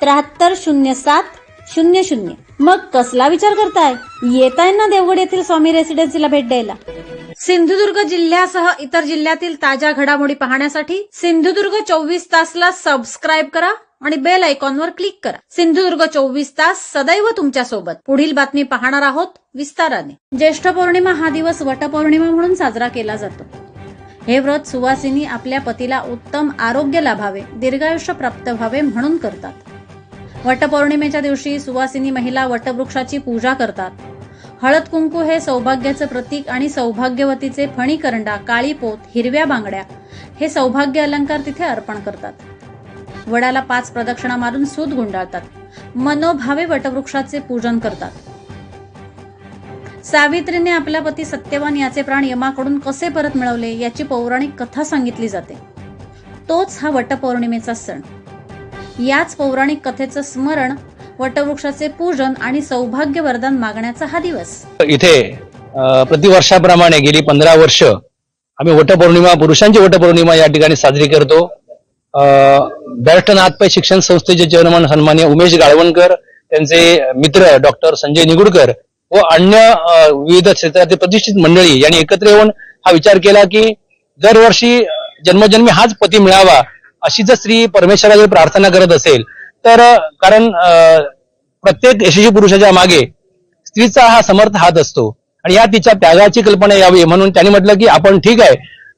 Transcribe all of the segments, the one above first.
त्र्याहत्तर शून्य सात शून्य शून्य. मग कसला विचार करताय? येताय ना देवगड येथील स्वामी रेसिडेन्सीला भेट द्यायला. सिंधुदुर्ग जिल्ह्यासह इतर जिल्ह्यातील ताज्या घडामोडी पाहण्यासाठी सिंधुदुर्ग चोवीस तासला सबस्क्राईब करा आणि बेल आयकॉनवर क्लिक करा. सिंधुदुर्ग चोवीस तास सदैव तुमच्यासोबत पुढील बातमी पाहणार आहोत विस्ताराने. ज्येष्ठ पौर्णिमा हा दिवस वटपौर्णिमा म्हणून साजरा केला जातो. हे व्रत सुवासिनी आपल्या पतीला उत्तम आरोग्य लाभावे दीर्घायुष्य प्राप्त व्हावे म्हणून करतात. वटपौर्णिमेच्या दिवशी सुवासिनी महिला वटवृक्षाची पूजा करतात. हळद कुंकू हे सौभाग्याचं प्रतीक आणि सौभाग्यवतीचे फणीकरंडा काळी पोत हिरव्या बांगड्या हे सौभाग्य अलंकार तिथे अर्पण करतात. वडाला पाच प्रदक्षिणा मारून सूत गुंडाळतात. मनोभावे वटवृक्षाचे पूजन करतात. सावित्रीने आपला पती सत्यवान याचे प्राण यमाकडून कसे परत मिळवले याची पौराणिक कथा सांगितली जाते. तोच हा वटपौर्णिमेचा सण. याच पौराणिक कथेचं स्मरण वटवृक्षाचे पूजन आणि सौभाग्य वरदान मागण्याचा हा दिवस. इथे प्रतिवर्षाप्रमाणे गेली पंधरा वर्ष आम्ही वटपौर्णिमा पुरुषांची वटपौर्णिमा या ठिकाणी साजरी करतो. बॅरिस्टर नाथपाई शिक्षण संस्थेचे चेअरमन सन्मान्य उमेश गाळवणकर त्यांचे मित्र डॉक्टर संजय निगुडकर व अन्य विविध क्षेत्रातील प्रतिष्ठित मंडळी यांनी एकत्र येऊन हा विचार केला की दरवर्षी जन्मजन्मी हाच पती मिळावा. अशी जर स्त्री परमेश्वराकडे प्रार्थना करत असेल तर कारण प्रत्येक यशस्वी पुरुषाच्या मागे स्त्रीचा हा समर्थ हात असतो. आणि या तिच्या त्यागाची कल्पना यावी. म्हणून त्यांनी म्हटलं की आपण ठीक आहे.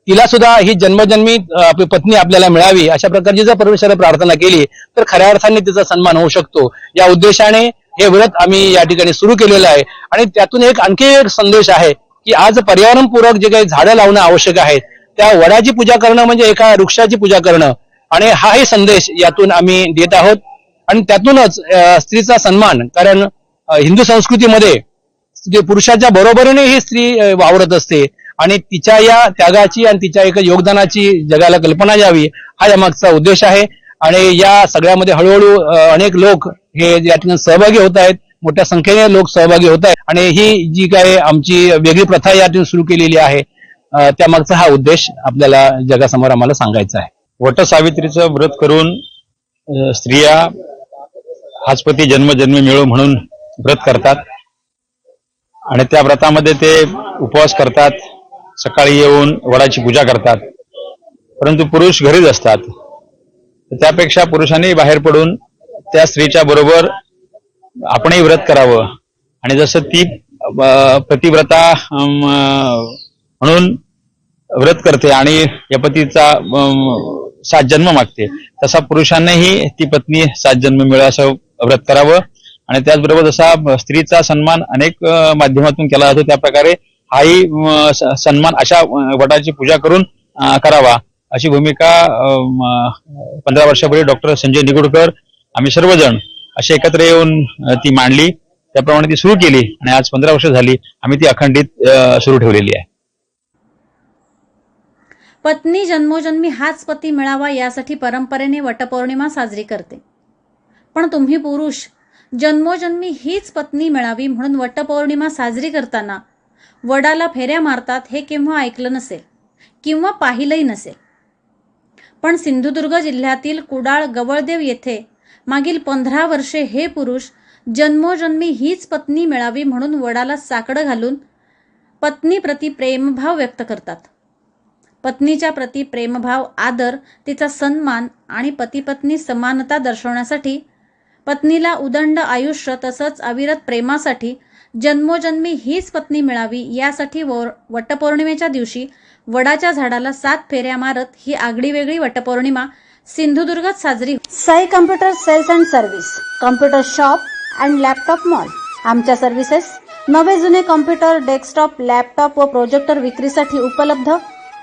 तिला सुद्धा ही जन्मजन्मी आपली पत्नी आपल्याला मिळावी. अशा प्रकारची जर परमेश्वर प्रार्थना केली तर खऱ्या अर्थाने तिचा सन्मान होऊ शकतो. या उद्देशाने हे व्रत आम्ही या ठिकाणी सुरू केलेलं आहे. आणि त्यातून एक आणखी एक संदेश आहे की आज पर्यावरणपूरक जे काही झाडं लावणं आवश्यक आहे त्या वडाची पूजा करणं म्हणजे एका वृक्षाची पूजा करणं. आणि हाही संदेश यातून आम्ही देत आहोत. आणि त्यातूनच स्त्रीचा सन्मान कारण हिंदू संस्कृतीमध्ये पुरुषाच्या बरोबरीने ही स्त्री वावरत असते. आणि तिच्या या त्यागाची आणि तिच्या एका योगदानाची जगाला कल्पना यावी हा यामागचा उद्देश आहे. आणि या सगळ्यामध्ये हळूहळू अनेक लोक हे यातून सहभागी होत आहेत. मोठ्या संख्येने लोक सहभागी होत आहेत. आणि ही जी काय आमची वेगळी प्रथा यातून सुरू केलेली आहे त्यामागचा हा उद्देश आपल्याला जगासमोर आम्हाला सांगायचा आहे. वट सावित्रीचं व्रत करून स्त्रिया हाचपती जन्मजन्मी मिळो म्हणून व्रत करतात. आणि त्या व्रतामध्ये ते उपवास करतात. सकाळी येऊन वडाची पूजा करतात. परंतु पुरुष घरीच असतात. त्यापेक्षा पुरुषांनी बाहेर पडून त्या स्त्रीच्या बरोबर आपणही व्रत करावं. आणि जसं ती अ, पतिव्रता म्हणून व्रत करते आणि या पतीचा सात जन्म मागते. तसा पुरुषांनाही ती पत्नी सात जन्म मिळो असं व्रत करावं. आणि त्याचबरोबर जसा स्त्रीचा सन्मान अनेक माध्यमातून केला जातो त्या प्रकारे हाही स- सन्मान अशा वटाची पूजा करून करावा. अशी भूमिका पंधरा वर्षापूर्वी डॉक्टर संजय निगुडकर आम्ही सर्वजण असे एकत्र येऊन ती मांडली. त्याप्रमाणे ती सुरू केली आणि आज पंधरा वर्ष झाली. आम्ही ती अखंडित सुरू ठेवलेली आहे. पत्नी जन्मोजन्मी हाच पती मिळावा यासाठी परंपरेने वटपौर्णिमा साजरी करते. पण तुम्ही पुरुष जन्मोजन्मी हीच पत्नी मिळावी म्हणून वटपौर्णिमा साजरी करताना वडाला फेऱ्या मारतात हे केव्हा ऐकलं नसेल किंवा पाहिलंही नसेल. पण सिंधुदुर्ग जिल्ह्यातील कुडाळ गवळदेव येथे मागील पंधरा वर्षे हे पुरुष जन्मोजन्मी हीच पत्नी मिळावी म्हणून वडाला साकडं घालून पत्नीप्रती प्रेमभाव व्यक्त करतात. पत्नीच्या प्रती प्रेमभाव आदर तिचा सन्मान आणि पतीपत्नी समानता दर्शवण्यासाठी पत्नीला उदंड आयुष्य तसंच अविरत प्रेमासाठी जन्मोजन्मी हीच पत्नी मिळावी यासाठी वर वटपौर्णिमेच्या दिवशी वडाच्या झाडाला सात फेऱ्या मारत ही आगळीवेगळी वटपौर्णिमा सिंधुदुर्गात साजरी हो- Sai computer sales and service computer shop and laptop mall. आमच्या सर्व्हिसेस नवे जुने कॉम्प्युटर डेस्कटॉप लॅपटॉप व प्रोजेक्टर विक्रीसाठी उपलब्ध